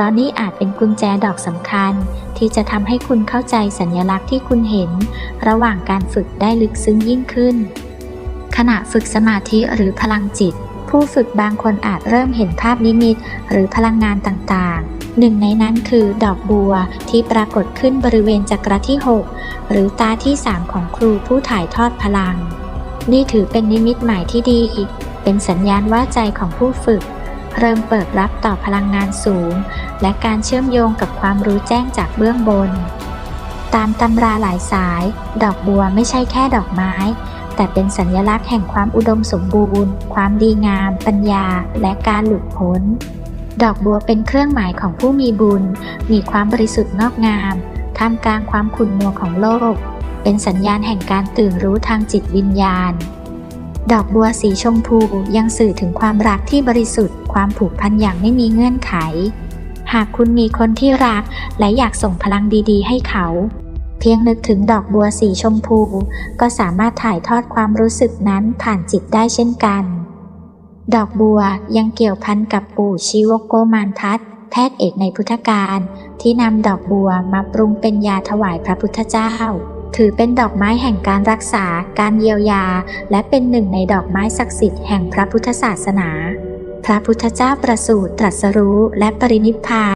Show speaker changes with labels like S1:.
S1: ราะนี่อาจเป็นกุญแจดอกสำคัญ ที่จะทำให้คุณเข้าใจสัญลักษณ์ที่คุณเห็น ระหว่างการฝึกได้ลึกซึ้งยิ่งขึ้น ขณะฝึกสมาธิหรือพลังจิต ผู้ฝึกบางคนอาจเริ่มเห็นภาพนิมิต หรือพลังงานต่างๆ หนึ่งในนั้นคือดอกบัวที่ปรากฏขึ้นบริเวณจักรที่ 6 หรือตาที่ 3 ของครูผู้ถ่ายทอดพลัง นี่ถือเป็นนิมิตหมายที่ดีอีก เป็นสัญญาณว่าใจของผู้ฝึก เริ่มเปิดรับต่อพลังงานสูง และการเชื่อมโยงกับความรู้แจ้งจากเบื้องบน ตามตำราหลายสาย ดอกบัวไม่ใช่แค่ดอกไม้ แต่เป็นสัญลักษณ์แห่งความอุดมสมบูรณ์ ความดีงาม ปัญญา และการหลุดพ้น ดอกบัวเป็นเครื่องหมายของผู้มีบุญ มีความบริสุทธิ์งอกงาม ท่ามกลางความขุ่นมัวของโลก เป็นสัญญาณแห่งการตื่นรู้ทางจิตวิญญาณ ดอกบัวสีชมพูยังสื่อถึงความรักที่บริสุทธิ์ ความผูกพันอย่างไม่มีเงื่อนไข หากคุณมีคนที่รัก และอยากส่งพลังดีๆ ให้เขา เพียงนึกถึงดอกบัวสีชมพู ก็สามารถถ่ายทอดความรู้สึกนั้นผ่านจิตได้เช่นกัน ดอกบัวยังเกี่ยวพันกับปู่ชิวโกมานพัทแพทย์เอกในพุทธการที่นำดอกบัวมาปรุงเป็นยาถวายพระพุทธเจ้า ถือเป็นดอกไม้แห่งการรักษา การเยียวยา และเป็นหนึ่งในดอกไม้ศักดิ์สิทธิ์แห่งพระพุทธศาสนา พระพุทธเจ้าประสูติตรัสรู้และปรินิพพาน